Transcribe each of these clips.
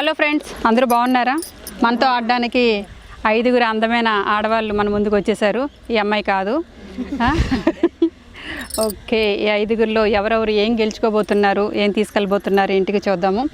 Hello friends అందరూ బాగున్నారా? మనతో ఆడడానికి ఐదుగురు అందమైన ఆడవాళ్ళు మన ముందుకు వచ్చేసారు. ఈ అమ్మాయి కాదు. ఓకే ఈ ఐదుగురిలో ఎవరెవరు ఏం గెలుచుకోబోతున్నారు ఏం తీసుకెళ్ళబోతున్నారు ఇంటికి చూద్దాము.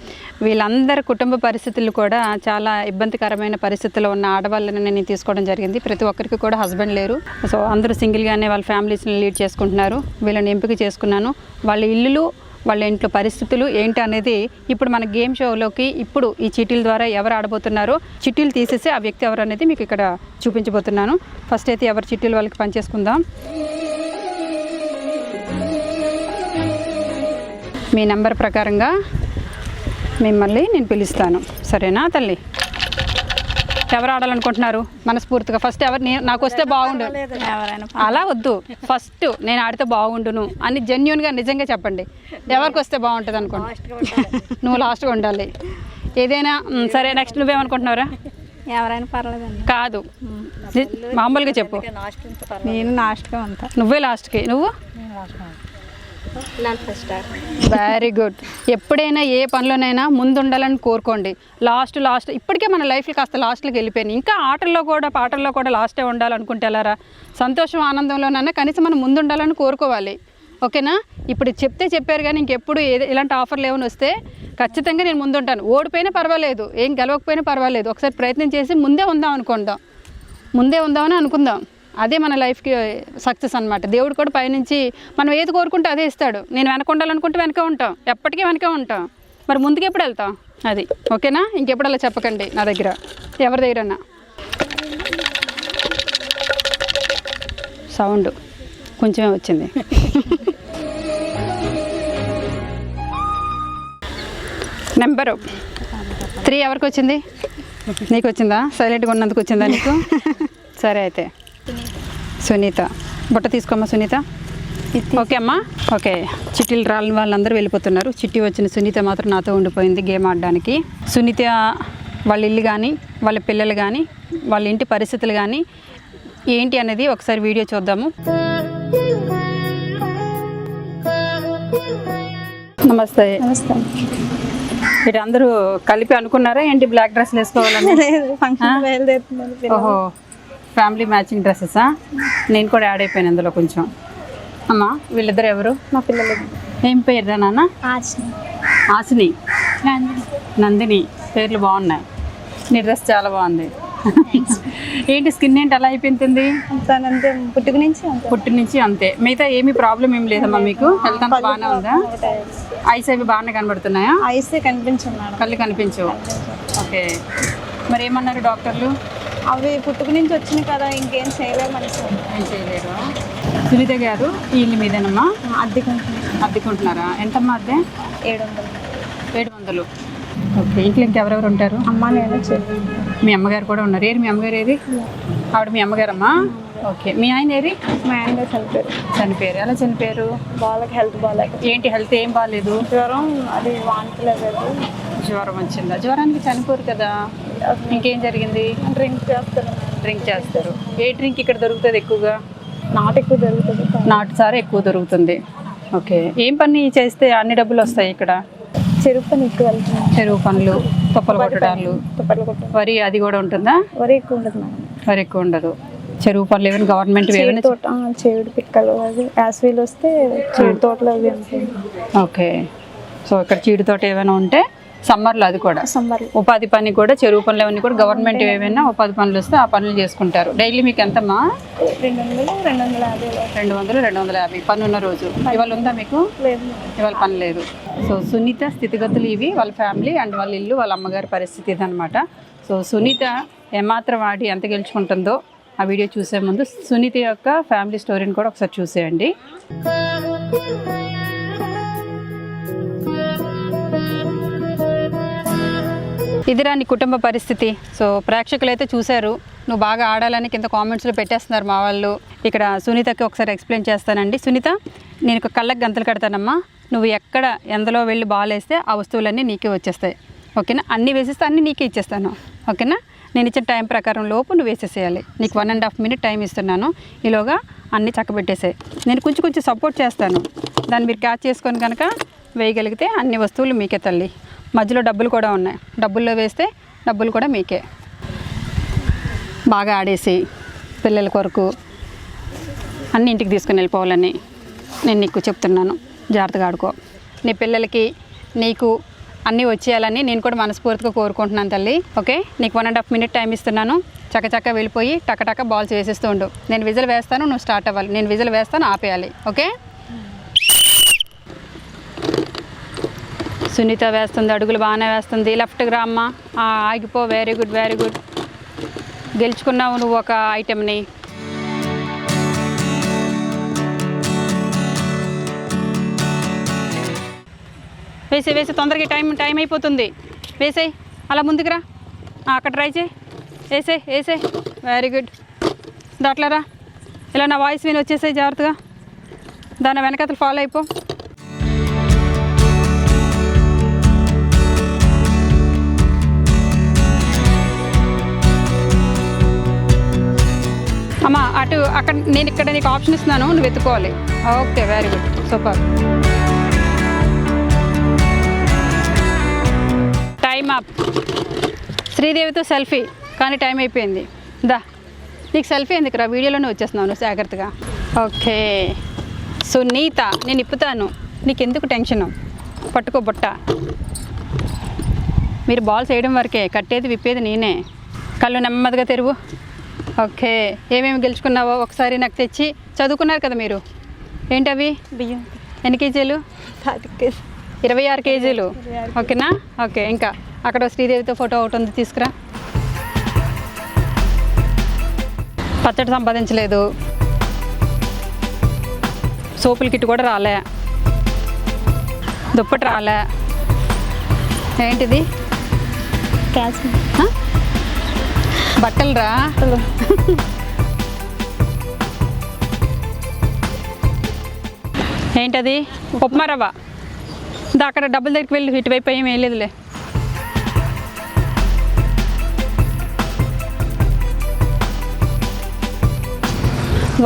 వీళ్ళందరి కుటుంబ పరిస్థితులు కూడా చాలా ఇబ్బందికరమైన పరిస్థితుల్లో ఉన్న ఆడవాళ్ళని నేను తీసుకోవడం జరిగింది. ప్రతి ఒక్కరికి కూడా హస్బెండ్ లేరు. సో అందరూ సింగిల్గానే వాళ్ళ ఫ్యామిలీస్ని లీడ్ చేసుకుంటున్నారు. వీళ్ళని ఎంపిక చేసుకున్నాను. వాళ్ళ ఇల్లులు వాళ్ళ ఇంట్లో పరిస్థితులు ఏంటి అనేది ఇప్పుడు మన గేమ్ షోలోకి ఇప్పుడు ఈ చిట్టీల ద్వారా ఎవరు ఆడబోతున్నారో చిట్టీలు తీసేసి ఆ వ్యక్తి ఎవరు అనేది మీకు ఇక్కడ చూపించబోతున్నాను. ఫస్ట్ అయితే ఎవరు చిట్టీలు వాళ్ళకి పనిచేసుకుందాం మీ నెంబర్ ప్రకారంగా మిమ్మల్ని నేను పిలుస్తాను. సరేనా తల్లి? ఎవరు ఆడాలనుకుంటున్నారు మనస్ఫూర్తిగా. ఫస్ట్ ఎవరు నాకు వస్తే బాగుండు అలా వద్దు. ఫస్ట్ నేను ఆడితే బాగుండును అని జెన్యున్గా నిజంగా చెప్పండి. ఎవరికి వస్తే బాగుంటుంది అనుకోండి. నువ్వు లాస్ట్గా ఉండాలి. ఏదైనా సరే నెక్స్ట్ నువ్వేమనుకుంటున్నావురా? ఎవరైనా పర్లేదండి కాదు. మామూలుగా చెప్పు. నేను లాస్ట్గా ఉంటా. నువ్వే లాస్ట్కి నువ్వు? వెరీ గుడ్ ఎప్పుడైనా ఏ పనిలోనైనా ముందు ఉండాలని కోరుకోండి. లాస్ట్ లాస్ట్ ఇప్పటికే మన లైఫ్లో కాస్త లాస్ట్లోకి వెళ్ళిపోయింది ఇంకా ఆటల్లో కూడా పాటల్లో కూడా లాస్టే ఉండాలనుకుంటే ఎలారా సంతోషం ఆనందంలోనైనా కనీసం మనం ముందు ఉండాలని కోరుకోవాలి. ఓకేనా? ఇప్పుడు చెప్తే చెప్పారు కానీ ఇంకెప్పుడు ఏది ఇలాంటి ఆఫర్లు ఏమైనా వస్తే ఖచ్చితంగా నేను ముందుంటాను. ఓడిపోయినా పర్వాలేదు. ఏం గెలవకపోయినా పర్వాలేదు. ఒకసారి ప్రయత్నం చేసి ముందే ఉందాం అనుకుందాం. ముందే ఉందామని అనుకుందాం. అదే మన లైఫ్కి సక్సెస్ అనమాట దేవుడు కూడా పైనుంచి మనం ఏది కోరుకుంటే అదే ఇస్తాడు. నేను వెనక ఉండాలనుకుంటే వెనక ఉంటాం. ఎప్పటికీ వెనక ఉంటాం. మరి ముందుకు ఎప్పుడు వెళ్తాం? అది. ఓకేనా? ఇంకెప్పుడు అలా చెప్పకండి నా దగ్గర. ఎవరి దగ్గరన్నా? సౌండ్ కొంచెమే వచ్చింది. నెంబరు. త్రీ ఎవరికి వచ్చింది? నీకు వచ్చిందా సైలెంట్గా ఉన్నందుకు వచ్చిందా నీకు? సరే అయితే. సునీత. బుట్ట తీసుకోమ్మా సునీత. ఓకే అమ్మా. ఓకే. చిట్టీలు రాలని వాళ్ళందరూ వెళ్ళిపోతున్నారు. చిట్టి వచ్చిన సునీత మాత్రం నాతో ఉండిపోయింది గేమ్ ఆడడానికి. సునీత వాళ్ళ ఇల్లు కానీ వాళ్ళ పిల్లలు కానీ వాళ్ళ ఇంటి పరిస్థితులు కానీ ఏంటి అనేది ఒకసారి వీడియో చూద్దాము. నమస్తే. నమస్తే. మీరు అందరూ కలిపి అనుకున్నారా ఏంటి బ్లాక్ డ్రెస్లు వేసుకోవాలని? ఓహో. ఫ్యామిలీ మ్యాచింగ్ డ్రెస్సెసా? నేను కూడా యాడ్ అయిపోయాను అందులో కొంచెం. అమ్మా వీళ్ళిద్దరు ఎవరు? మా పిల్లలు. ఏం పేరురా నాన్న? ఆశని. ఆసిని నందిని. పేర్లు బాగున్నాయి. నీ డ్రెస్ చాలా బాగుంది. ఏంటి స్కిన్ ఏంటి అలా అయిపోతుంది అంతే పుట్టుక నుంచి పుట్టి నుంచి అంతే. మిగతా ఏమీ ప్రాబ్లం ఏం లేదమ్మా మీకు? హెల్త్ అంతా బాగానే ఉందా? ఐస్ అవి బాగానే కనబడుతున్నాయా? Ice కనిపించండి madam. కళ్ళు కనిపించవు. ఓకే. మరి ఏమన్నారు డాక్టర్లు? అవి పుట్టుక నుంచి వచ్చినాయి కదా ఇంకేం చేయలేమని సార్ ఏం చేయలేరు. సునీత గారు ఈ ఇల్లు మీదేనమ్మా? అద్దెకుంటున్నాను అద్దెకుంటున్నారా? ఎంతమ్మా అద్దె? ఏడు వందలు ఏడు వందలు ఓకే ఇంట్లో ఇంకెవరెవరు ఉంటారు? అమ్మ నేను చెల్లి. మీ అమ్మగారు కూడా ఉన్నారు. ఏరి మీ అమ్మగారు ఏది ఆవిడ మీ అమ్మగారమ్మా? ఓకే మీ ఆయన ఏరి? మా ఆయన చనిపోయారు. చనిపోయారు. ఎలా చనిపోయారు? బాగాలేక హెల్త్ బాగాలేక ఏంటి హెల్త్ ఏం బాగాలేదు? జ్వరం అది వాంతలేదు జ్వరం వచ్చిందా? జ్వరానికి చనిపోరు కదా. ఇంకేం జరిగింది? డ్రింక్ చేస్తాను డ్రింక్ చేస్తారు. ఏ డ్రింక్ ఇక్కడ దొరుకుతుంది ఎక్కువగా? నాటు ఎక్కువ జరుగుతుంది నాటు సారా ఎక్కువ దొరుకుతుంది. ఓకే. ఏం పని చేస్తే అన్ని డబ్బులు వస్తాయి ఇక్కడ? చెరుకు పని ఎక్కువ చెరువు పనులు తొప్పలు కొట్టడాలు. తుప్పలు వరి అది కూడా ఉంటుందా? వరి ఎక్కువ మేడం. వరి ఎక్కువ ఉండదు. చెరువు పనులు ఏమైనా గవర్నమెంట్ తోట పిక్కలు అది యాస్వీలు వస్తే చేడు తోటలు అవి ఓకే. సో ఇక్కడ చీడి తోట ఏమైనా ఉంటే సమ్మర్లో అది కూడా. సమ్మర్లో. ఉపాధి పని కూడా చెరువు పనులు అవన్నీ కూడా గవర్నమెంట్ ఏమైనా ఉపాధి పనులు వస్తే ఆ పనులు చేసుకుంటారు. డైలీ మీకు ఎంతమ్మా? రెండు వందలు రెండు వందల యాభై రెండు వందలు రెండు వందల యాభై పని. ఉన్న రోజు ఇవాళ ఉందా మీకు? లేదు ఇవాళ పని లేదు. సో సునీత స్థితిగతులు ఇవి వాళ్ళ ఫ్యామిలీ అండ్ వాళ్ళ ఇల్లు వాళ్ళ అమ్మగారి పరిస్థితి ఇదనమాట సో సునీత ఏమాత్రం ఆడి ఎంత గెలుచుకుంటుందో ఆ వీడియో చూసే ముందు సునీత యొక్క ఫ్యామిలీ స్టోరీని కూడా ఒకసారి చూసేయండి. ఇదిరా నీ కుటుంబ పరిస్థితి. సో ప్రేక్షకులు అయితే చూశారు. నువ్వు బాగా ఆడాలని కింద కామెంట్స్లో పెట్టేస్తున్నారు మా వాళ్ళు. ఇక్కడ సునీతకి ఒకసారి ఎక్స్ప్లెయిన్ చేస్తానండి. సునీత నేను ఒక కళ్ళకి గంతలు కడతానమ్మా. నువ్వు ఎక్కడ ఎందులో వెళ్ళి బాల్ వేస్తే ఆ వస్తువులన్నీ నీకే వచ్చేస్తాయి. ఓకేనా? అన్నీ వేసేస్తే అన్నీ నీకే ఇచ్చేస్తాను. ఓకేనా? నేను ఇచ్చిన టైం ప్రకారం లోపు నువ్వు వేసేసేయాలి. నీకు one and half minute time ఇస్తున్నాను. ఈలోగా అన్నీ చక్కబెట్టేసాయి. నేను కొంచెం కొంచెం సపోర్ట్ చేస్తాను. దాన్ని మీరు క్యాచ్ చేసుకొని కనుక వేయగలిగితే అన్ని వస్తువులు మీకే తల్లి. మధ్యలో డబ్బులు కూడా ఉన్నాయి. డబ్బుల్లో వేస్తే డబ్బులు కూడా మీకే. బాగా ఆడేసి పిల్లల కొరకు అన్ని ఇంటికి తీసుకుని వెళ్ళిపోవాలని నేను నీకు చెప్తున్నాను. జాగ్రత్తగా ఆడుకో. నీ పిల్లలకి నీకు అన్నీ వచ్చేయాలని నేను కూడా మనస్ఫూర్తిగా కోరుకుంటున్నాను తల్లి. ఓకే? నీకు one and half minute time ఇస్తున్నాను. చక్కచక్క వెళ్ళిపోయి టకటక బాల్స్ వేసేస్తూ ఉండు. నేను విజిల్ వేస్తాను నువ్వు స్టార్ట్ అవ్వాలి. నేను విజిల్ వేస్తాను ఆపేయాలి. ఓకే? సునీత వేస్తుంది అడుగులు బాగానే వేస్తుంది. లెఫ్ట్కి రామ్మ ఆగిపో. వెరీ గుడ్ వెరీ గుడ్ గెలుచుకున్నావు నువ్వు ఒక ఐటెంని వేసే వేసే తొందరగా టైం టైం అయిపోతుంది. వేసేయ్ అలా ముందుకు రా. అక్కడ ట్రై చేయి. వేసే వేసే వెరీ గుడ్ దాట్లరా ఇలా నా వాయిస్ విని వచ్చేసాయి జాగ్రత్తగా. దాని వెనకతలు ఫాలో అయిపో. అటు అక్కడ నేను ఇక్కడ నీకు ఆప్షన్ ఇస్తున్నాను నువ్వు వెతుకోవాలి okay very good super time up శ్రీదేవితో selfie కానీ టైం అయిపోయింది. దా నీకు సెల్ఫీ ఎందుకు రా వీడియోలోనే వచ్చేస్తున్నావు నువ్వు జాగ్రత్తగా. ఓకే సునీత నేను ఇప్పుతాను. నీకు ఎందుకు టెన్షన్ పట్టుకో బుట్ట. మీరు బాల్స్ వేయడం వరకే కట్టేది విప్పేది నేనే. కళ్ళు నెమ్మదిగా తెరువు. ఓకే. ఏమేమి గెలుచుకున్నావో ఒకసారి నాకు తెచ్చి చదువుకున్నారు కదా మీరు? ఏంటవి? బియ్యం. ఎన్ని కేజీలు? ఇరవై ఆరు కేజీలు. ఓకేనా? ఓకే ఇంకా అక్కడ శ్రీదేవితో ఫోటో ఒకటి ఉంది తీసుకురా. పచ్చడి సంపాదించలేదు. సోపుల కిట్ కూడా రాలే. దుప్పటి రాలే. ఏంటిది? క్యాష్? బట్టలు. రా ఏంటది? ఉప్మా రవ్వ. దా అక్కడ డబ్బుల దగ్గరికి వెళ్ళి ఇటువైపు ఏం వేయలేదులే.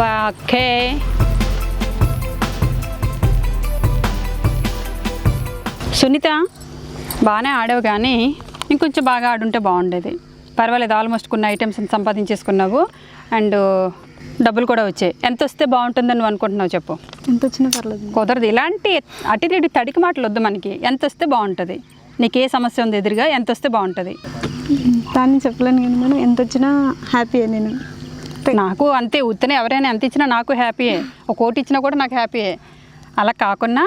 ఓకే సునీత బాగానే ఆడావు కానీ ఇంకొంచెం బాగా ఆడుంటే బాగుండేది. పర్వాలేదు ఆల్మోస్ట్ కొన్ని ఐటమ్స్ సంపాదించేసుకున్నావు. అండ్ డబ్బులు కూడా వచ్చాయి. ఎంత వస్తే బాగుంటుందని నువ్వు అనుకుంటున్నావు చెప్పు. ఎంత వచ్చినా పర్లేదు. కుదరదు. ఇలాంటి అటు ఇటు తడికి మాటలు వద్దు మనకి. ఎంత వస్తే బాగుంటుంది. నీకు ఏ సమస్య ఉంది ఎదురుగా ఎంత వస్తే బాగుంటుంది. దాన్ని చెప్పలేను కానీ మేడం ఎంత వచ్చినా హ్యాపీ నేను. నాకు అంతే ఉత్తనే ఎవరైనా ఎంత ఇచ్చినా నాకు హ్యాపీయే ఒక కోటి ఇచ్చినా కూడా నాకు హ్యాపీయే అలా కాకుండా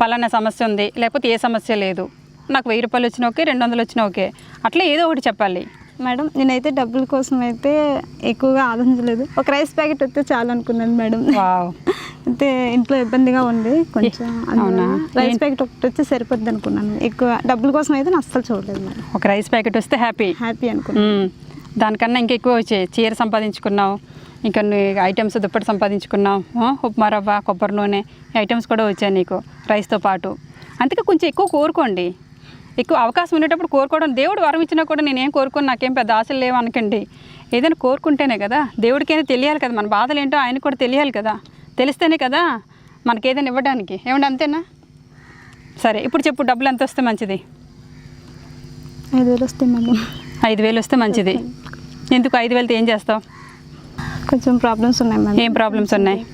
పలానా సమస్య ఉంది లేకపోతే ఏ సమస్య లేదు. నాకు వెయ్యి రూపాయలు వచ్చినా ఓకే రెండు వందలు వచ్చినా ఓకే. అట్లా ఏదో ఒకటి చెప్పాలి. మేడం నేనైతే డబ్బుల కోసం అయితే ఎక్కువగా ఆలోచించలేదు. ఒక రైస్ ప్యాకెట్ వస్తే చాలు అనుకున్నాను మేడం. అయితే ఇంట్లో ఇబ్బందిగా ఉంది. కొంచెం అవునా? రైస్ ప్యాకెట్ ఒకటి వచ్చి సరిపోద్ది అనుకున్నాను. ఎక్కువ డబ్బుల కోసం అయితే నేను అస్సలు చూడలేదు మేడం. ఒక రైస్ ప్యాకెట్ వస్తే హ్యాపీ. హ్యాపీ అనుకున్నాను. దానికన్నా ఇంకెక్కువ వచ్చాయి చీర సంపాదించుకున్నావు ఇంకా ఐటమ్స్ దుప్పటి సంపాదించుకున్నావు ఉప్మా రవ్వ కొబ్బరి నూనె ఐటమ్స్ కూడా వచ్చాయి నీకు రైస్తో పాటు. అందుకే కొంచెం ఎక్కువ కోరుకోండి. ఎక్కువ అవకాశం ఉండేటప్పుడు కోరుకోవడం. దేవుడు వరం ఇచ్చినా కూడా నేనేం కోరుకోను నాకేం పెద్ద ఆశలు లేవు అనకండి. ఏదైనా కోరుకుంటేనే కదా. దేవుడికైనా తెలియాలి కదా. మన బాధలు ఏంటో ఆయనకు కూడా తెలియాలి కదా. తెలిస్తేనే కదా మనకి ఏదైనా ఇవ్వడానికి. ఏమంటే అంతేనా? సరే ఇప్పుడు చెప్పు డబ్బులు ఎంత వస్తే మంచిది? ఐదు వేలు వస్తాయి మేడం ఐదు వేలు వస్తే మంచిది. ఎందుకు? ఐదు వేలతో ఏం చేస్తావు? కొంచెం ప్రాబ్లమ్స్ ఉన్నాయి మేడం ఏం ప్రాబ్లమ్స్ ఉన్నాయి?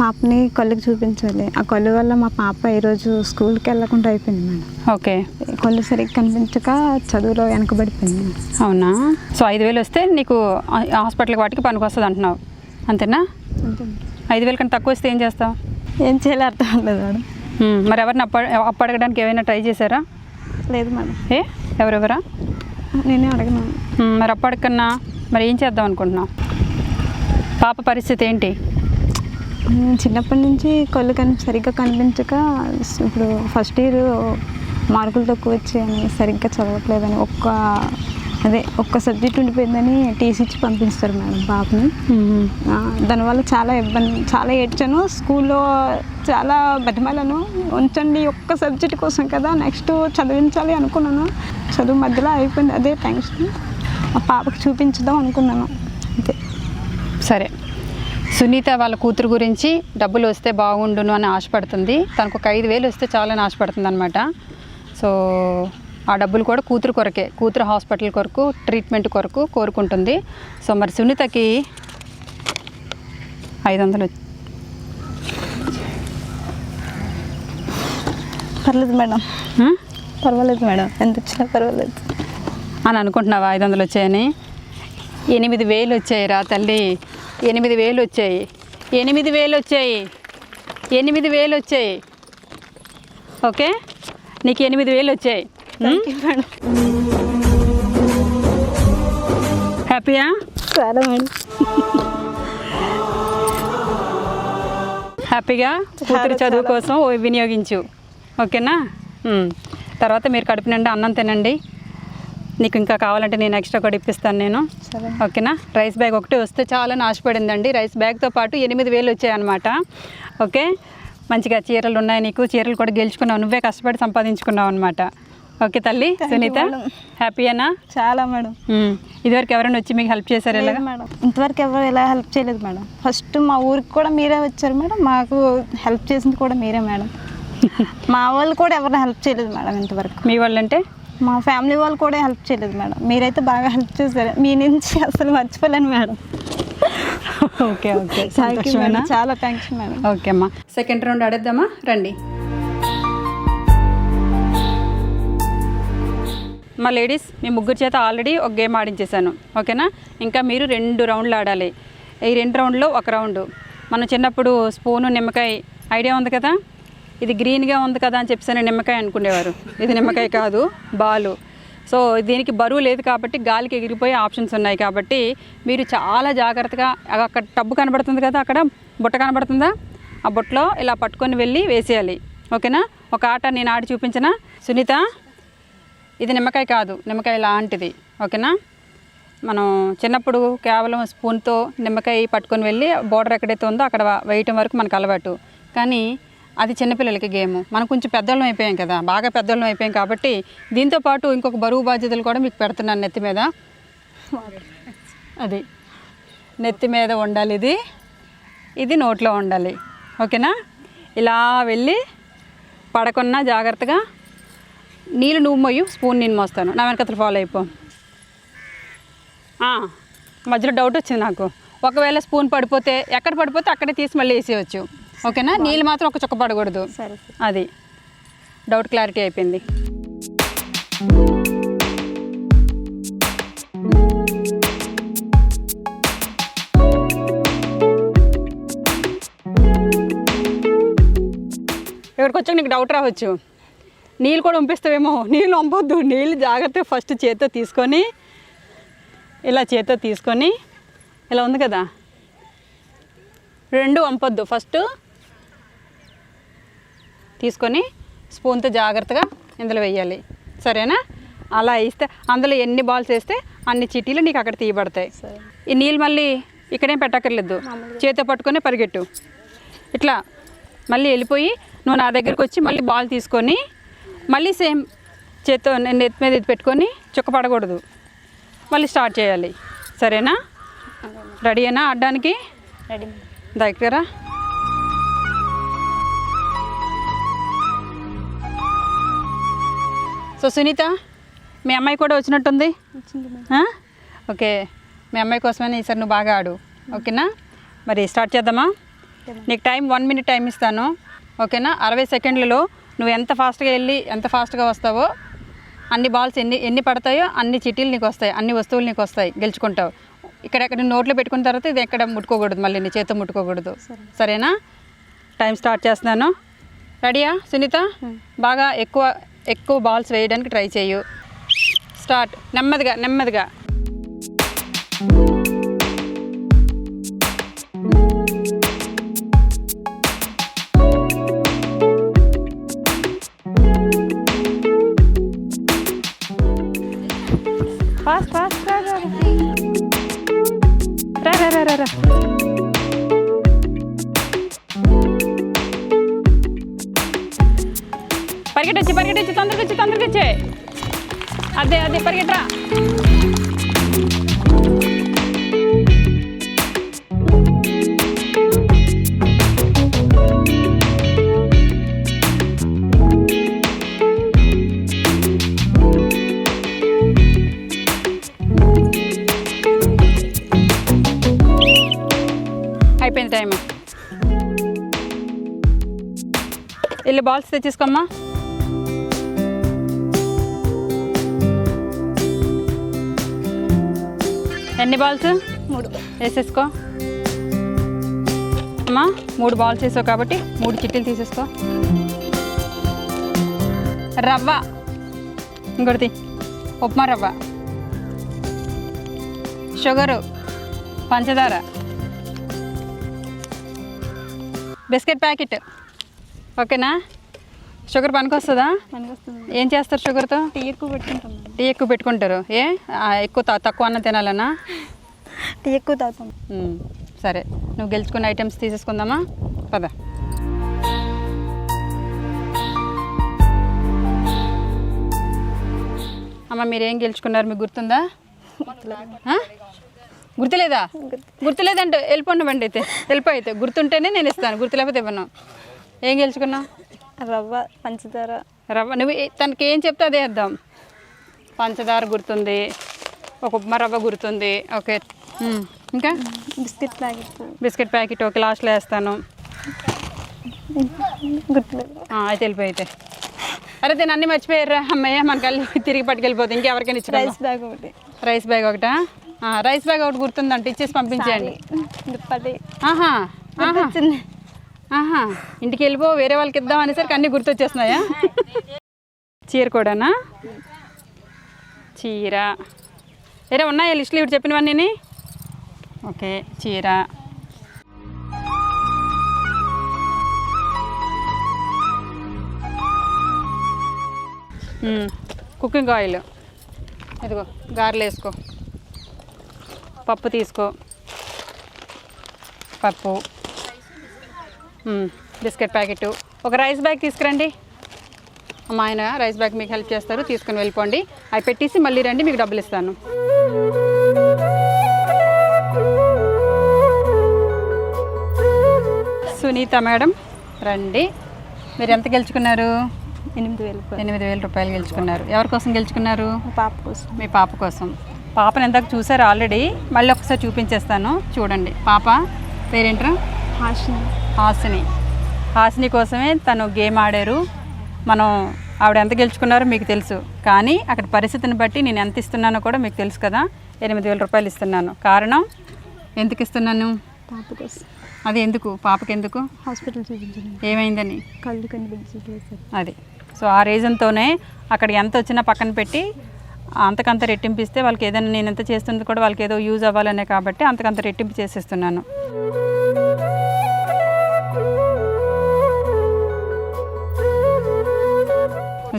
పాపని కళ్ళకి చూపించాలి. ఆ కళ్ళు వల్ల మా పాప ఈరోజు స్కూల్కి వెళ్ళకుండా అయిపోయింది మేడం. ఓకే. కళ్ళు సరిగ్గా కనిపించక చదువులో వెనకబడిపోయింది. అవునా? సో ఐదు వేలు వస్తే నీకు హాస్పిటల్కి వాటికి పనికి వస్తుంది అంటున్నావు. అంతేనా. ఐదు వేల కంటే తక్కువ వస్తే ఏం చేస్తావు? ఏం చేయాలో అర్థం అవ్వలేదు మేడం. మరి ఎవరిని అప్ప అప్పు అడగడానికి ఏమైనా ట్రై చేశారా? లేదు మేడం. ఏ? ఎవరెవరా? నేనే అడగను. మరి అప్పు అడగకన్నా మరి ఏం చేద్దాం అనుకుంటున్నావు? పాప పరిస్థితి ఏంటి? చిన్నప్పటి నుంచి కళ్ళు కని సరిగ్గా కనిపించక ఇప్పుడు ఫస్ట్ ఇయర్ మార్కులు తక్కువ వచ్చాయని సరిగ్గా చదవట్లేదని ఒక్క అదే ఒక్క సబ్జెక్ట్ ఉండిపోయిందని టీసీ ఇచ్చి పంపిస్తారు మేడం పాపని దానివల్ల చాలా ఇబ్బంది చాలా ఏడ్చాను. స్కూల్లో చాలా బతిమాలను. ఉంచండి ఒక్క సబ్జెక్ట్ కోసం కదా నెక్స్ట్ చదివించాలి అనుకున్నాను. చదువు మధ్యలో అయిపోయింది. అదే టెన్షన్ ఆ పాపకి చూపించుదాం అనుకున్నాను. అంతే. సరే. సునీత వాళ్ళ కూతురు గురించి డబ్బులు వస్తే బాగుండును అని ఆశపడుతుంది. తనకు ఒక ఐదు వేలు వస్తే చాలని ఆశపడుతుంది అనమాట సో ఆ డబ్బులు కూడా కూతురు కొరకే కూతురు హాస్పిటల్ కొరకు ట్రీట్మెంట్ కొరకు కోరుకుంటుంది. సో మరి సునీతకి ఐదు వందలు పర్లేదు మేడం? పర్వాలేదు మేడం. ఎంత వచ్చినా పర్వాలేదు. అని అనుకుంటున్నావా? ఐదు వందలు వచ్చాయని? ఎనిమిది వేలు వచ్చాయి రా తల్లి. ఎనిమిది వేలు వచ్చాయి. ఎనిమిది వేలు వచ్చాయి. ఎనిమిది వేలు వచ్చాయి. ఓకే? నీకు ఎనిమిది వేలు వచ్చాయి. హ్యాపీయా చాలా మేడం హ్యాపీగా కూతురు చదువు కోసం ఓ వినియోగించు. ఓకేనా. తర్వాత మీరు కడుపు నిండా అన్నం తినండి. నీకు ఇంకా కావాలంటే నేను ఎక్స్ట్రా కూడా ఇప్పిస్తాను నేను. సరే. ఓకేనా? రైస్ బ్యాగ్ ఒకటి వస్తే చాలా ఆశపడిందండి రైస్ బ్యాగ్తో పాటు ఎనిమిది వేలు వచ్చాయన్నమాట. ఓకే? మంచిగా చీరలు ఉన్నాయి నీకు. చీరలు కూడా గెలుచుకున్నావు. నువ్వే కష్టపడి సంపాదించుకున్నావు అనమాట ఓకే తల్లి? సునీత. హ్యాపీయేనా చాలా మేడం. ఇదివరకు ఎవరైనా వచ్చి మీకు హెల్ప్ చేశారు ఇలాగా? మేడం ఇంతవరకు ఎవరు ఎలా హెల్ప్ చేయలేదు మేడం ఫస్ట్ మా ఊరికి కూడా మీరే వచ్చారు మేడం మాకు హెల్ప్ చేసింది కూడా మీరే మేడం మా వాళ్ళు కూడా ఎవరు హెల్ప్ చేయలేదు మేడం ఇంతవరకు. మీ వాళ్ళంటే? మా ఫ్యామిలీ వాళ్ళు కూడా హెల్ప్ చేయలేదు మేడం. మీరైతే బాగా హెల్ప్ చేశారు. మీ నుంచి అసలు మర్చిపోలేను madam. Okay okay. Thank you madam. చాలా థ్యాంక్స్ మేడం. ఓకే అమ్మా. సెకండ్ రౌండ్ ఆడేద్దామా? రండి. మా లేడీస్ మీ ముగ్గురు చేత ఆల్రెడీ ఒక గేమ్ ఆడించేశాను. ఓకేనా? ఇంకా మీరు రెండు రౌండ్లు ఆడాలి. ఈ రెండు రౌండ్లో ఒక రౌండ్. మనం చిన్నప్పుడు స్పూను నిమ్మకాయ ఐడియా ఉంది కదా? ఇది గ్రీన్గా ఉంది కదా అని చెప్పేసి నిమ్మకాయ అనుకునేవారు. ఇది నిమ్మకాయ కాదు బాలు. సో దీనికి బరువు లేదు కాబట్టి గాలికి ఎగిరిపోయే ఆప్షన్స్ ఉన్నాయి కాబట్టి మీరు చాలా జాగ్రత్తగా అక్కడ టబ్బు కనబడుతుంది కదా అక్కడ బుట్ట కనబడుతుందా? ఆ బుట్టలో ఇలా పట్టుకొని వెళ్ళి వేసేయాలి. ఓకేనా? ఒక ఆట నేను ఆడి చూపించిన. సునీత ఇది నిమ్మకాయ కాదు నిమ్మకాయ లాంటిది. ఓకేనా? మనం చిన్నప్పుడు కేవలం స్పూన్తో నిమ్మకాయ పట్టుకొని వెళ్ళి బోర్డర్ ఎక్కడైతే ఉందో అక్కడ వేయటం వరకు మనకు అలవాటు. కానీ అది చిన్నపిల్లలకి గేమ్. మనం కొంచెం పెద్దోళ్ళం అయిపోయాం కదా బాగా పెద్దోళ్ళం అయిపోయాం కాబట్టి దీంతో పాటు ఇంకొక బరువు బాధ్యతలు కూడా మీకు పెడుతున్నాను నెత్తి మీద. అది. నెత్తి మీద ఉండాలి ఇది. ఇది నోట్లో ఉండాలి. ఓకేనా? ఇలా వెళ్ళి పడకున్నా జాగ్రత్తగా. నీళ్ళు నువ్వు మొయ్యు స్పూన్ నేను మోస్తాను. నా వెనకతలు ఫాలో అయిపో. మధ్యలో డౌట్ వచ్చింది నాకు. ఒకవేళ స్పూన్ పడిపోతే ఎక్కడ పడిపోతే అక్కడే తీసి మళ్ళీ వేసేయచ్చు. ఓకేనా? నీళ్ళు మాత్రం ఒక చుక్క పడకూడదు. సరే అది. డౌట్ క్లారిటీ అయిపోయింది. ఇక్కడికి వచ్చాక నీకు డౌట్ రావచ్చు. నీళ్ళు కూడా పంపిస్తావేమో నీళ్ళు పంపొద్దు నీళ్ళు జాగ్రత్తగా ఫస్ట్ చేత్తో తీసుకొని ఇలా చేత్తో తీసుకొని ఇలా ఉంది కదా? రెండు వంపొద్దు ఫస్ట్ తీసుకొని స్పూన్తో జాగ్రత్తగా ఇందులో వేయాలి. సరేనా? అలా వేస్తే అందులో ఎన్ని బాల్స్ వేస్తే అన్ని చీటీలు నీకు అక్కడ తీయబడతాయి. ఈ నీళ్ళు మళ్ళీ ఇక్కడేం పెట్టక్కర్లేదు. చేతితో పట్టుకొని పరిగెట్టు. ఇట్లా మళ్ళీ వెళ్ళిపోయి నువ్వు నా దగ్గరికి వచ్చి మళ్ళీ బాల్ తీసుకొని మళ్ళీ సేమ్ చేత్తో నేను నెత్తి మీద ఇది పెట్టుకొని చుక్క పడకూడదు. మళ్ళీ స్టార్ట్ చేయాలి. సరేనా? రెడీనా ఆడడానికి? రెడీ. దగ్గర? సో సునీత మీ అమ్మాయి కూడా వచ్చినట్టుంది? ఓకే. మీ అమ్మాయి కోసమని ఈసారి నువ్వు బాగా ఆడు. ఓకేనా? మరి స్టార్ట్ చేద్దామా? నీకు టైం వన్ మినిట్ టైం ఇస్తాను. ఓకేనా? అరవై సెకండ్లలో నువ్వు ఎంత ఫాస్ట్గా వెళ్ళి ఎంత ఫాస్ట్గా వస్తావో అన్ని బాల్స్ ఎన్ని ఎన్ని పడతాయో అన్ని చిట్టీలు నీకు వస్తాయి. అన్ని వస్తువులు నీకు వస్తాయి. గెలుచుకుంటావు. ఇక్కడ ఎక్కడ నోట్లో పెట్టుకున్న తర్వాత ఇది ఎక్కడ ముట్టుకోకూడదు. మళ్ళీ నీ చేత్తో ముట్టుకోకూడదు. సరేనా? టైం స్టార్ట్ చేస్తున్నాను. రెడీయా సునీత? బాగా ఎక్కువ ఎక్కువ బాల్స్ వేయడానికి ట్రై చేయు. స్టార్ట్ నెమ్మదిగా నెమ్మదిగా. ఫాస్ట్ ఫాస్ట్ రా రా రా రా రా రా రా వచ్చి తొందరగా వచ్చే అదే అదే పరిగెట్రా అయిపోయింది టైం వెళ్ళి బాల్స్ తెచ్చేసుకోమ్మా. ఎన్ని బాల్స్? మూడు. వేసేసుకో. అమ్మా మూడు బాల్స్ వేసావు కాబట్టి మూడు చిట్టీలు తీసేసుకో. రవ్వ. ఇంకొకటి ఉప్మా రవ్వ. షుగరు. పంచదార. Biscuit packet. ఓకేనా? షుగర్ పనికొస్తుందా? ఏం చేస్తారు షుగర్తో? టీ ఎక్కువ పెట్టుకుంటాం టీ ఎక్కువ పెట్టుకుంటారు. ఏ? ఎక్కువ త- తక్కువ అన్న తినాలనా టీ ఎక్కువ తాగుతాం. సరే. నువ్వు గెలుచుకున్న ఐటమ్స్ తీసేసుకుందామా? పద. అమ్మ మీరేం గెలుచుకున్నారు? మీకు గుర్తుందా? గుర్తులేదా? గుర్తులేదంటే వెళ్ళిపోండి బండి అయితే. వెళ్ళిపో అయితే. గుర్తుంటేనే నేను ఇస్తాను. గుర్తులేకపోతే ఇవ్వను. ఏం గెలుచుకున్నావు? రవ్వ పంచదార. రవ్వ నువ్వు తనకి ఏం చెప్తే అదే వేద్దాం పంచదార గుర్తుంది ఒక ఉప్మా రవ్వ గుర్తుంది ఓకే. ఇంకా? Biscuit packet. బిస్కెట్ ప్యాకెట్ ఒక లాస్ట్లో వేస్తాను. అయితే వెళ్ళిపోయి అయితే. అరే దీన్ని అన్నీ మర్చిపోయారా? అమ్మయ్య మనకి వెళ్ళి తిరిగి పట్టుకెళ్ళిపోతే ఇంకెవరికైనా ఇచ్చి రైస్ బ్యాగ్ ఒకటి. రైస్ బ్యాగ్ ఒకటా? రైస్ బ్యాగ్ ఒకటి గుర్తుందంటే ఇచ్చేసి పంపించేయండి. ఆహా ఆహా ఇంటికి వెళ్ళిపో వేరే వాళ్ళకి ఇద్దాం అనేసరికి అన్నీ గుర్తొచ్చేస్తున్నాయా? చీర కూడానా? చీర. వేరే ఉన్నాయా లిస్టులు ఇప్పుడు చెప్పినవన్నీ ఓకే చీర. Cooking oil. ఇదిగో గారెలు వేసుకో. పప్పు తీసుకో. పప్పు. Biscuit packet. ఒక రైస్ బ్యాగ్ తీసుకురండి. మా ఆయన రైస్ బ్యాగ్ మీకు హెల్ప్ చేస్తారు తీసుకుని వెళ్ళిపోండి. అవి పెట్టేసి మళ్ళీ రండి మీకు డబ్బులు ఇస్తాను. సునీత మేడం రండి. మీరు ఎంత గెలుచుకున్నారు? ఎనిమిది వేలు. ఎనిమిది వేల రూపాయలు గెలుచుకున్నారు. ఎవరి కోసం గెలుచుకున్నారు? పాప కోసం. మీ పాప కోసం. పాపను ఎందాక చూసారు ఆల్రెడీ. మళ్ళీ ఒకసారి చూపించేస్తాను. చూడండి. పాప పేరేంట్రా? హాషిని. హాసిని. హాసిని కోసమే తను గేమ్ ఆడారు. మనం ఆవిడ ఎంత గెలుచుకున్నారో మీకు తెలుసు. కానీ అక్కడ పరిస్థితిని బట్టి నేను ఎంత ఇస్తున్నానో కూడా మీకు తెలుసు కదా. ఎనిమిది వేల రూపాయలు ఇస్తున్నాను. కారణం? ఎందుకు ఇస్తున్నాను? పాప కోసం అది ఎందుకు? పాపకి ఎందుకు హాస్పిటల్ ఏమైందని? కళ్ళు కనిపించట్లేదు అది. సో ఆ రీజన్తోనే అక్కడ ఎంత వచ్చినా పక్కన పెట్టి అంతకంత రెట్టింపిస్తే వాళ్ళకి ఏదైనా నేను ఎంత చేస్తుంది కూడా వాళ్ళకి ఏదో యూజ్ అవ్వాలనే కాబట్టి అంతకంత రెట్టింపు చేసేస్తున్నాను.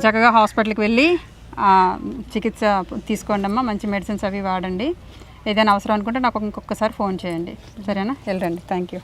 చక్కగా హాస్పిటల్కి వెళ్ళి చికిత్స తీసుకోండి అమ్మా మంచి మెడిసిన్స్ అవి వాడండి. ఏదైనా అవసరం అనుకుంటే నాకు ఇంకొకసారి ఫోన్ చేయండి. సరేనా? వెళ్ళండి థ్యాంక్ యూ